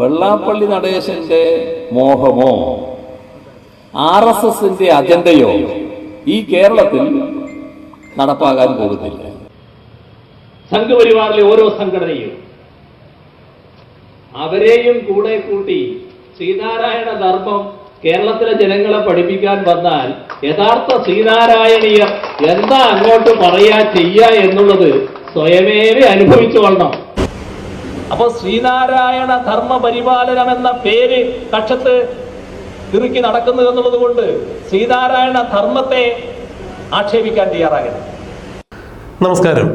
വെള്ളാപ്പള്ളി നടേശന്റെ മോഹമോ? R S എസിന്റെ അജണ്ടയോ? ഈ കേരളത്തിൽ നടപ്പാകാൻ പോകുന്നില്ല. സംഘപരിവാറിലെ ഓരോ സംഘടനയും അവരെയും കൂടെ കൂട്ടി ശ്രീനാരായണ ധർമ്മം കേരളത്തിലെ ജനങ്ങളെ പഠിപ്പിക്കാൻ വന്നാൽ യഥാർത്ഥ ശ്രീനാരായണീയർ എന്താ അങ്ങോട്ട് പറയാ ചെയ്യാ എന്നുള്ളത് സ്വയമേവ അനുഭവിച്ചു കൊള്ളണം. അപ്പൊ ശ്രീനാരായണ ധർമ്മ പരിപാലനം എന്ന പേര് കക്ഷത്ത് ഇറുക്കി നടക്കുന്നു എന്നുള്ളത് കൊണ്ട് ശ്രീനാരായണ ധർമ്മത്തെ ആക്ഷേപിക്കാൻ തയ്യാറാകരുത് നമസ്കാരം.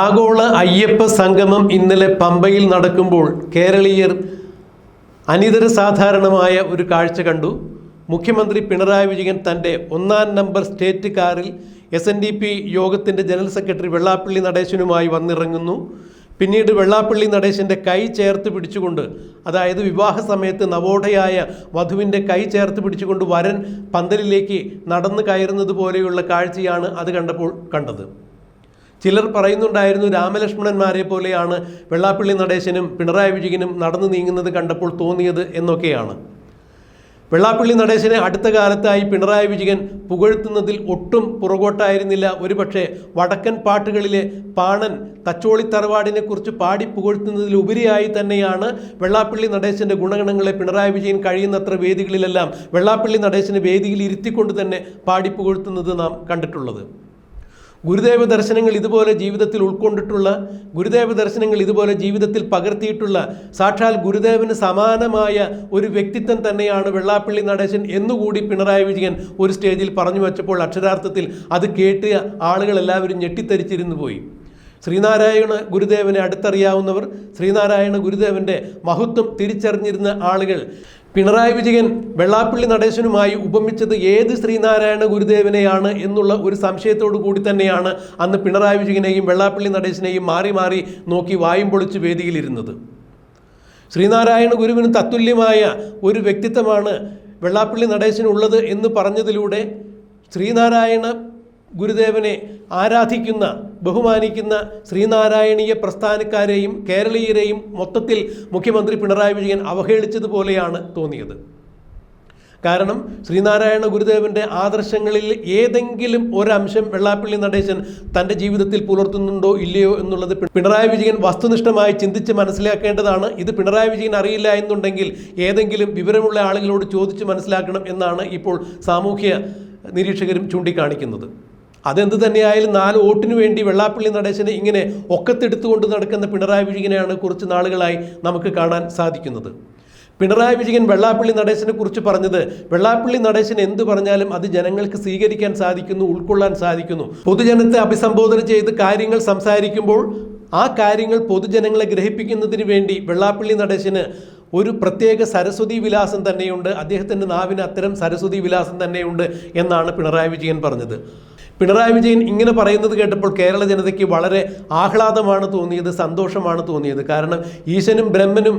ആഗോള അയ്യപ്പ സംഗമം ഇന്നലെ പമ്പയിൽ നടക്കുമ്പോൾ കേരളീയർ അനിതര സാധാരണമായ ഒരു കാഴ്ച കണ്ടു. മുഖ്യമന്ത്രി പിണറായി വിജയൻ തന്റെ ഒന്നാം നമ്പർ സ്റ്റേറ്റ് കാറിൽ എസ് എൻ ഡി പി യോഗത്തിന്റെ ജനറൽ സെക്രട്ടറി വെള്ളാപ്പള്ളി നടേശനുമായി വന്നിറങ്ങുന്നു. പിന്നീട് വെള്ളാപ്പള്ളി നടേശന്റെ കൈ ചേർത്ത് പിടിച്ചുകൊണ്ട് അതായത് വിവാഹ സമയത്ത് നവോഢയായ വധുവിന്റെ കൈ ചേർത്ത് പിടിച്ചുകൊണ്ട് വരൻ പന്തലിലേക്ക് നടന്നു കയറുന്നത് പോലെയുള്ള കാഴ്ചയാണ് അത് കണ്ടപ്പോൾ കണ്ടത്. ചിലർ പറയുന്നുണ്ടായിരുന്നു രാമലക്ഷ്മണന്മാരെ പോലെയാണ് വെള്ളാപ്പള്ളി നടേശനും പിണറായി വിജയനും നടന്നു നീങ്ങുന്നത് കണ്ടപ്പോൾ തോന്നിയത് എന്നൊക്കെയാണ്. വെള്ളാപ്പള്ളി നടേശനെ അടുത്ത കാലത്തായി പിണറായി വിജയൻ പുകഴ്ത്തുന്നതിൽ ഒട്ടും പുറകോട്ടായിരുന്നില്ല. ഒരുപക്ഷെ വടക്കൻ പാട്ടുകളിലെ പാണൻ തച്ചോളി തറവാടിനെ കുറിച്ച് പാടി പുകഴ്ത്തുന്നതിലുപരിയായി തന്നെയാണ് വെള്ളാപ്പള്ളി നടേശന്റെ ഗുണഗണങ്ങളെ പിണറായി വിജയൻ കഴിയുന്നത്ര വേദികളിലെല്ലാം വെള്ളാപ്പള്ളി നടേശനെ വേദിയിൽ ഇരുത്തിക്കൊണ്ട് തന്നെ പാടി പുകഴ്ത്തുന്നത് നാം കണ്ടിട്ടുള്ളത്. ഗുരുദേവ ദർശനങ്ങൾ ഇതുപോലെ ജീവിതത്തിൽ ഉൾക്കൊണ്ടിട്ടുള്ള ഗുരുദേവ ദർശനങ്ങൾ ഇതുപോലെ ജീവിതത്തിൽ പകർത്തിയിട്ടുള്ള സാക്ഷാൽ ഗുരുദേവന് സമാനമായ ഒരു വ്യക്തിത്വം തന്നെയാണ് വെള്ളാപ്പള്ളി നടേശൻ എന്നുകൂടി പിണറായി വിജയൻ ഒരു സ്റ്റേജിൽ പറഞ്ഞു വച്ചപ്പോൾ അക്ഷരാർത്ഥത്തിൽ അത് കേട്ട് ആളുകളെല്ലാവരും ഞെട്ടിത്തരിച്ചിരുന്നു പോയി. ശ്രീനാരായണ ഗുരുദേവനെ അടുത്തറിയാവുന്നവർ ശ്രീനാരായണ ഗുരുദേവന്റെ മഹത്വം തിരിച്ചറിഞ്ഞിരുന്ന ആളുകൾ പിണറായി വിജയൻ വെള്ളാപ്പള്ളി നടേശനുമായി ഉപമിച്ചത് ഏത് ശ്രീനാരായണ ഗുരുദേവനെയാണ് എന്നുള്ള ഒരു സംശയത്തോടു കൂടി തന്നെയാണ് അന്ന് പിണറായി വിജയനെയും വെള്ളാപ്പള്ളി നടേശനെയും മാറി മാറി നോക്കി വായും പൊളിച്ച് വേദിയിലിരുന്നത്. ശ്രീനാരായണ ഗുരുവിന് തത്തുല്യമായ ഒരു വ്യക്തിത്വമാണ് വെള്ളാപ്പള്ളി നടേശനുള്ളത് എന്ന് പറഞ്ഞതിലൂടെ ശ്രീനാരായണ ഗുരുദേവനെ ആരാധിക്കുന്ന ബഹുമാനിക്കുന്ന ശ്രീനാരായണീയ പ്രസ്ഥാനക്കാരെയും കേരളീയരെയും മൊത്തത്തിൽ മുഖ്യമന്ത്രി പിണറായി വിജയൻ അവഹേളിച്ചതുപോലെയാണ് തോന്നിയത്. കാരണം ശ്രീനാരായണ ഗുരുദേവന്റെ ആദർശങ്ങളിൽ ഏതെങ്കിലും ഒരംശം വെള്ളാപ്പള്ളി നടേശൻ തന്റെ ജീവിതത്തിൽ പുലർത്തുന്നുണ്ടോ ഇല്ലയോ എന്നുള്ളത് പിണറായി വിജയൻ വസ്തുനിഷ്ഠമായി ചിന്തിച്ച് മനസ്സിലാക്കേണ്ടതാണ്. ഇത് പിണറായി വിജയൻ അറിയില്ല എന്നുണ്ടെങ്കിൽ ഏതെങ്കിലും വിവരമുള്ള ആളുകളോട് ചോദിച്ച് മനസ്സിലാക്കണം എന്നാണ് ഇപ്പോൾ സാമൂഹ്യ നിരീക്ഷകരും ചൂണ്ടിക്കാണിക്കുന്നത്. അതെന്ത് തന്നെയായാലും നാല് വോട്ടിന് വേണ്ടി വെള്ളാപ്പള്ളി നടേശനെ ഇങ്ങനെ ഒക്കത്തെടുത്തുകൊണ്ട് നടക്കുന്ന പിണറായി വിജയനെയാണ് കുറച്ച് നാളുകളായി നമുക്ക് കാണാൻ സാധിക്കുന്നത്. പിണറായി വിജയൻ വെള്ളാപ്പള്ളി നടേശനെ കുറിച്ച് പറഞ്ഞത് വെള്ളാപ്പള്ളി നടേശൻ എന്ത് പറഞ്ഞാലും അത് ജനങ്ങൾക്ക് സ്വീകരിക്കാൻ സാധിക്കുന്നു ഉൾക്കൊള്ളാൻ സാധിക്കുന്നു. പൊതുജനത്തെ അഭിസംബോധന ചെയ്ത് കാര്യങ്ങൾ സംസാരിക്കുമ്പോൾ ആ കാര്യങ്ങൾ പൊതുജനങ്ങളെ ഗ്രഹിപ്പിക്കുന്നതിന് വേണ്ടി വെള്ളാപ്പള്ളി നടേശന് ഒരു പ്രത്യേക സരസ്വതി വിലാസം തന്നെയുണ്ട്. അദ്ദേഹത്തിന്റെ നാവിന് അത്തരം സരസ്വതി വിലാസം തന്നെയുണ്ട് എന്നാണ് പിണറായി വിജയൻ പറഞ്ഞത്. പിണറായി വിജയൻ ഇങ്ങനെ പറയുന്നത് കേട്ടപ്പോൾ കേരള ജനതയ്ക്ക് വളരെ ആഹ്ലാദമാണ് തോന്നിയത് സന്തോഷമാണ് തോന്നിയത്. കാരണം ഈശനും ബ്രഹ്മനും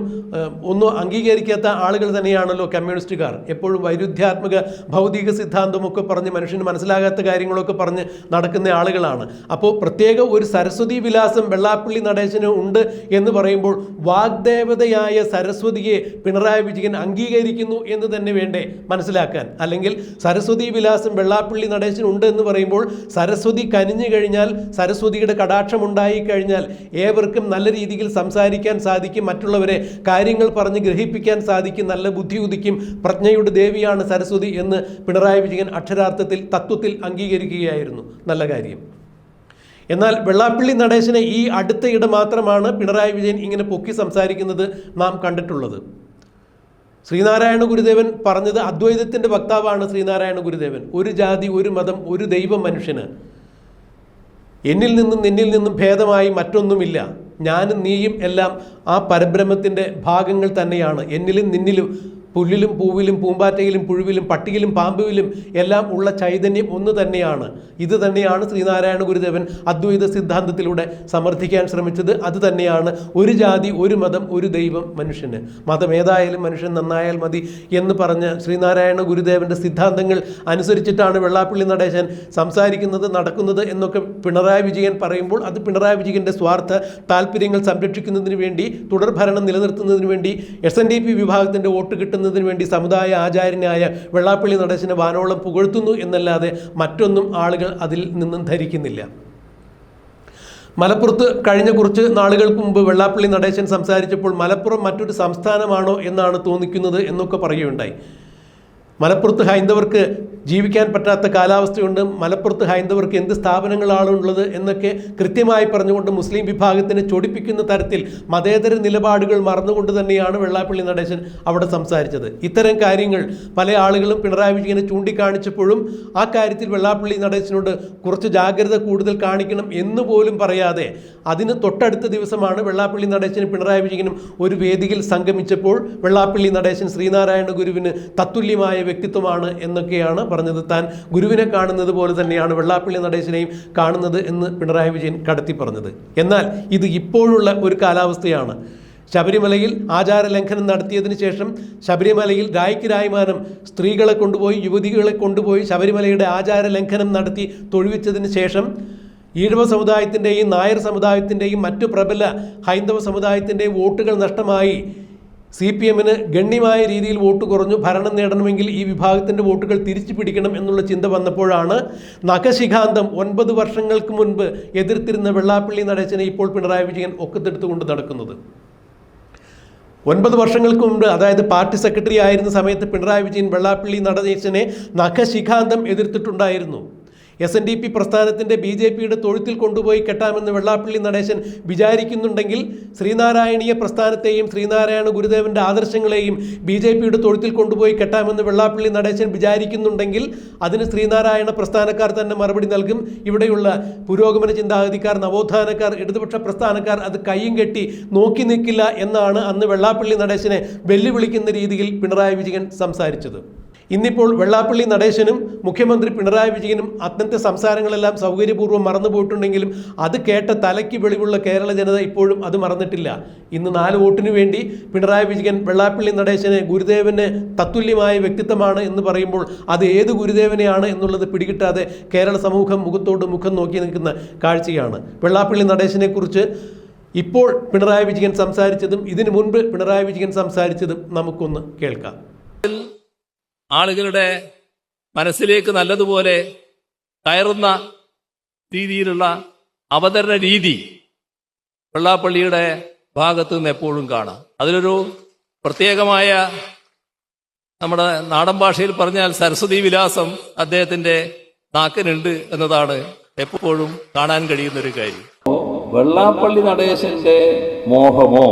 ഒന്നും അംഗീകരിക്കാത്ത ആളുകൾ തന്നെയാണല്ലോ കമ്മ്യൂണിസ്റ്റുകാർ. എപ്പോഴും വൈരുദ്ധ്യാത്മക ഭൗതിക സിദ്ധാന്തമൊക്കെ പറഞ്ഞ് മനുഷ്യന് മനസ്സിലാകാത്ത കാര്യങ്ങളൊക്കെ പറഞ്ഞ് നടക്കുന്ന ആളുകളാണ്. അപ്പോൾ പ്രത്യേക ഒരു സരസ്വതി വിലാസം വെള്ളാപ്പള്ളി നടേശന് ഉണ്ട് എന്ന് പറയുമ്പോൾ വാഗ്ദേവതയായ സരസ്വതിയെ പിണറായി വിജയൻ അംഗീകരിക്കുന്നു എന്ന് തന്നെ വേണ്ടേ മനസ്സിലാക്കാൻ. അല്ലെങ്കിൽ സരസ്വതി വിലാസം വെള്ളാപ്പള്ളി നടേശൻ ഉണ്ട് എന്ന് പറയുമ്പോൾ സരസ്വതി കനിഞ്ഞു കഴിഞ്ഞാൽ സരസ്വതിയുടെ കടാക്ഷം ഉണ്ടായി കഴിഞ്ഞാൽ ഏവർക്കും നല്ല രീതിയിൽ സംസാരിക്കാൻ സാധിക്കും മറ്റുള്ളവരെ കാര്യങ്ങൾ പറഞ്ഞ് ഗ്രഹിപ്പിക്കാൻ സാധിക്കും നല്ല ബുദ്ധി ഉദിക്കും പ്രജ്ഞയുടെ ദേവിയാണ് സരസ്വതി എന്ന് പിണറായി വിജയൻ അക്ഷരാർത്ഥത്തിൽ തത്വത്തിൽ അംഗീകരിക്കുകയായിരുന്നു. നല്ല കാര്യം. എന്നാൽ വെള്ളാപ്പള്ളി നടേശനെ ഈ അടുത്തയിടെ മാത്രമാണ് പിണറായി വിജയൻ ഇങ്ങനെ പൊക്കി സംസാരിക്കുന്നത് നാം കണ്ടിട്ടുള്ളത്. ശ്രീനാരായണ ഗുരുദേവൻ പറഞ്ഞത് അദ്വൈതത്തിന്റെ വക്താവാണ് ശ്രീനാരായണ ഗുരുദേവൻ. ഒരു ജാതി ഒരു മതം ഒരു ദൈവം മനുഷ്യന്. എന്നിൽ നിന്നും നിന്നിൽ നിന്നും ഭേദമായി മറ്റൊന്നുമില്ല. ഞാനും നീയും എല്ലാം ആ പരബ്രഹ്മത്തിന്റെ ഭാഗങ്ങൾ തന്നെയാണ്. എന്നിലും നിന്നിലും പുല്ലിലും പൂവിലും പൂമ്പാറ്റയിലും പുഴുവിലും പട്ടിയിലും പാമ്പുവിലും എല്ലാം ഉള്ള ചൈതന്യം ഒന്ന് തന്നെയാണ്. ഇത് തന്നെയാണ് ശ്രീനാരായണ ഗുരുദേവൻ അദ്വൈത സിദ്ധാന്തത്തിലൂടെ സമർത്ഥിക്കാൻ ശ്രമിച്ചത്. അത് തന്നെയാണ് ഒരു ജാതി ഒരു മതം ഒരു ദൈവം മനുഷ്യന്. മതം ഏതായാലും മനുഷ്യൻ നന്നായാൽ മതി എന്ന് പറഞ്ഞ ശ്രീനാരായണ ഗുരുദേവന്റെ സിദ്ധാന്തങ്ങൾ അനുസരിച്ചിട്ടാണ് വെള്ളാപ്പള്ളി നടേശൻ സംസാരിക്കുന്നത് നടക്കുന്നത് എന്നൊക്കെ പിണറായി വിജയൻ പറയുമ്പോൾ അത് പിണറായി വിജയന്റെ സ്വാർത്ഥ താല്പര്യങ്ങൾ സംരക്ഷിക്കുന്നതിന് വേണ്ടി തുടർഭരണം നിലനിർത്തുന്നതിന് വേണ്ടി എസ് എൻ ഡി പി വിഭാഗത്തിന്റെ വോട്ട് കിട്ടുന്നതിന് വേണ്ടി സമുദായ ആചാര്യനായ വെള്ളാപ്പള്ളി നടേശനെ വാനോളം പുകഴ്ത്തുന്നു എന്നല്ലാതെ മറ്റൊന്നും ആളുകൾ അതിൽ നിന്നും ധരിക്കുന്നില്ല. മലപ്പുറത്ത് കഴിഞ്ഞ കുറച്ച് നാളുകൾക്ക് മുമ്പ് വെള്ളാപ്പള്ളി നടേശൻ സംസാരിച്ചപ്പോൾ മലപ്പുറം മറ്റൊരു സംസ്ഥാനമാണോ എന്നാണ് തോന്നിക്കുന്നത് എന്നൊക്കെ പറയുകയുണ്ടായി. മലപ്പുറത്ത് ഹൈന്ദവർക്ക് ജീവിക്കാൻ പറ്റാത്ത കാലാവസ്ഥയുണ്ട്. മലപ്പുറത്ത് ഹൈന്ദവർക്ക് എന്ത് സ്ഥാപനങ്ങളാണ് ഉള്ളത് എന്നൊക്കെ കൃത്യമായി പറഞ്ഞുകൊണ്ട് മുസ്ലിം വിഭാഗത്തിനെ ചൊടിപ്പിക്കുന്ന തരത്തിൽ മതേതര നിലപാടുകൾ മറന്നുകൊണ്ട് തന്നെയാണ് വെള്ളാപ്പള്ളി നടേശൻ അവിടെ സംസാരിച്ചത്. ഇത്തരം കാര്യങ്ങൾ പല ആളുകളും പിണറായി വിജയനെ ചൂണ്ടിക്കാണിച്ചപ്പോഴും ആ കാര്യത്തിൽ വെള്ളാപ്പള്ളി നടേശനോട് കുറച്ച് ജാഗ്രത കൂടുതൽ കാണിക്കണം എന്ന് പോലും പറയാതെ അതിന് തൊട്ടടുത്ത ദിവസമാണ് വെള്ളാപ്പള്ളി നടേശനും പിണറായി വിജയനും ഒരു വേദിയിൽ സംഗമിച്ചപ്പോൾ വെള്ളാപ്പള്ളി നടേശൻ ശ്രീനാരായണ ഗുരുവിന് തത്തുല്യമായ വ്യക്തിത്വമാണ് എന്നൊക്കെയാണ് പറഞ്ഞത്. താൻ ഗുരുവിനെ കാണുന്നത് പോലെ തന്നെയാണ് വെള്ളാപ്പള്ളി നടേശനെയും കാണുന്നത് എന്ന് പിണറായി വിജയൻ കടത്തി പറഞ്ഞത്. എന്നാൽ ഇത് ഇപ്പോഴുള്ള ഒരു കാലാവസ്ഥയാണ്. ശബരിമലയിൽ ആചാര ലംഘനം നടത്തിയതിനു ശേഷം ശബരിമലയിൽ രായ്ക്ക് രായ്മാനം സ്ത്രീകളെ കൊണ്ടുപോയി യുവതികളെ കൊണ്ടുപോയി ശബരിമലയുടെ ആചാര ലംഘനം നടത്തി തൊഴുവിച്ചതിന് ശേഷം ഈഴവ സമുദായത്തിന്റെയും നായർ സമുദായത്തിന്റെയും മറ്റു പ്രബല ഹൈന്ദവ സമുദായത്തിന്റെയും വോട്ടുകൾ നഷ്ടമായി. സി പി എമ്മിന് ഗണ്യമായ രീതിയിൽ വോട്ട് കുറഞ്ഞു ഭരണം നേടണമെങ്കിൽ ഈ വിഭാഗത്തിന്റെ വോട്ടുകൾ തിരിച്ചു പിടിക്കണം എന്നുള്ള ചിന്ത വന്നപ്പോഴാണ് നഖശിഖാന്തം ഒൻപത് വർഷങ്ങൾക്ക് മുൻപ് എതിർത്തിരുന്ന വെള്ളാപ്പള്ളി നടേശനെ ഇപ്പോൾ പിണറായി വിജയൻ ഒക്കത്തെടുത്തുകൊണ്ട് നടക്കുന്നത്. ഒൻപത് വർഷങ്ങൾക്ക് മുമ്പ് അതായത് പാർട്ടി സെക്രട്ടറി ആയിരുന്ന സമയത്ത് പിണറായി വിജയൻ വെള്ളാപ്പള്ളി നടേശനെ നഖശിഖാന്തം എതിർത്തിട്ടുണ്ടായിരുന്നു. എസ് എൻ ഡി പി പ്രസ്ഥാനത്തിന്റെ ബി ജെ പിയുടെ തൊഴുത്തിൽ കൊണ്ടുപോയി കെട്ടാമെന്ന് വെള്ളാപ്പള്ളി നടേശൻ വിചാരിക്കുന്നുണ്ടെങ്കിൽ ശ്രീനാരായണീയ പ്രസ്ഥാനത്തെയും ശ്രീനാരായണ ഗുരുദേവന്റെ ആദർശങ്ങളെയും ബി ജെ പിയുടെ തൊഴുത്തിൽ കൊണ്ടുപോയി കെട്ടാമെന്ന് വെള്ളാപ്പള്ളി നടേശൻ വിചാരിക്കുന്നുണ്ടെങ്കിൽ അതിന് ശ്രീനാരായണ പ്രസ്ഥാനക്കാർ തന്നെ മറുപടി നൽകും. ഇവിടെയുള്ള പുരോഗമന ചിന്താഗതിക്കാർ നവോത്ഥാനക്കാർ ഇടതുപക്ഷ പ്രസ്ഥാനക്കാർ അത് കൈയും കെട്ടി നോക്കി നിൽക്കില്ല എന്നാണ് അന്ന് വെള്ളാപ്പള്ളി നടേശനെ വെല്ലുവിളിക്കുന്ന രീതിയിൽ പിണറായി വിജയൻ സംസാരിച്ചത്. ഇന്നിപ്പോൾ വെള്ളാപ്പള്ളി നടേശനും മുഖ്യമന്ത്രി പിണറായി വിജയനും അന്നത്തെ സംസാരങ്ങളെല്ലാം സൗകര്യപൂർവം മറന്നുപോയിട്ടുണ്ടെങ്കിലും അത് കേട്ട തലയ്ക്ക് വെളിവുള്ള കേരള ജനത ഇപ്പോഴും അത് മറന്നിട്ടില്ല. ഇന്ന് നാല് വോട്ടിനു വേണ്ടി പിണറായി വിജയൻ വെള്ളാപ്പള്ളി നടേശനെ ഗുരുദേവന് തത്തുല്യമായ വ്യക്തിത്വമാണ് എന്ന് പറയുമ്പോൾ അത് ഏത് ഗുരുദേവനെയാണ് എന്നുള്ളത് പിടികിട്ടാതെ കേരള സമൂഹം മുഖത്തോട് മുഖം നോക്കി നിൽക്കുന്ന കാഴ്ചയാണ്. വെള്ളാപ്പള്ളി നടേശനെക്കുറിച്ച് ഇപ്പോൾ പിണറായി വിജയൻ സംസാരിച്ചതും ഇതിനു മുൻപ് പിണറായി വിജയൻ സംസാരിച്ചതും നമുക്കൊന്ന് കേൾക്കാം. ആളുകളുടെ മനസ്സിലേക്ക് നല്ലതുപോലെ കയറുന്ന രീതിയിലുള്ള അവതരണ രീതി വെള്ളാപ്പള്ളിയുടെ ഭാഗത്തു നിന്ന് എപ്പോഴും കാണാം. അതിലൊരു പ്രത്യേകമായ നമ്മുടെ നാടൻ ഭാഷയിൽ പറഞ്ഞാൽ സരസ്വതി വിലാസം അദ്ദേഹത്തിന്റെ നാക്കിനുണ്ട് എന്നതാണ് എപ്പോഴും കാണാൻ കഴിയുന്ന ഒരു കാര്യം വെള്ളാപ്പള്ളി നടേശന്റെ മോഹമോ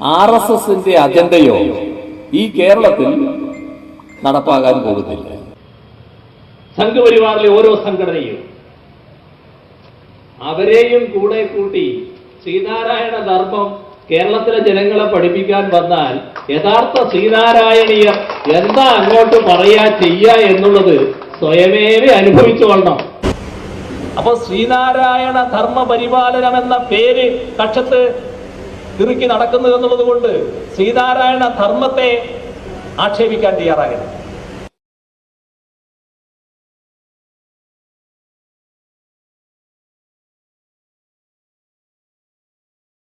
ആർ എസ് എസിന്റെ അജണ്ടയോ ഈ കേരളത്തിൽ നടപ്പാകാൻ പോകുന്നില്ല. സംഘപരിവാറിലെ ഓരോ സംഘടനയും അവരെയും കൂടെ കൂട്ടി ശ്രീനാരായണ ധർമ്മം കേരളത്തിലെ ജനങ്ങളെ പഠിപ്പിക്കാൻ വന്നാൽ യഥാർത്ഥ ശ്രീനാരായണീയ എന്താ അങ്ങോട്ട് പറയാ ചെയ്യാ എന്നുള്ളത് സ്വയമേവ അനുഭവിച്ചു കൊള്ളണം. അപ്പൊ ശ്രീനാരായണ ധർമ്മ പരിപാലനം എന്ന പേര് കക്ഷത്ത് ഇറുക്കി നടക്കുന്നു എന്നുള്ളത് കൊണ്ട് ശ്രീനാരായണ ധർമ്മത്തെ ആക്ഷേപിക്കാൻ തയ്യാറാകരുത്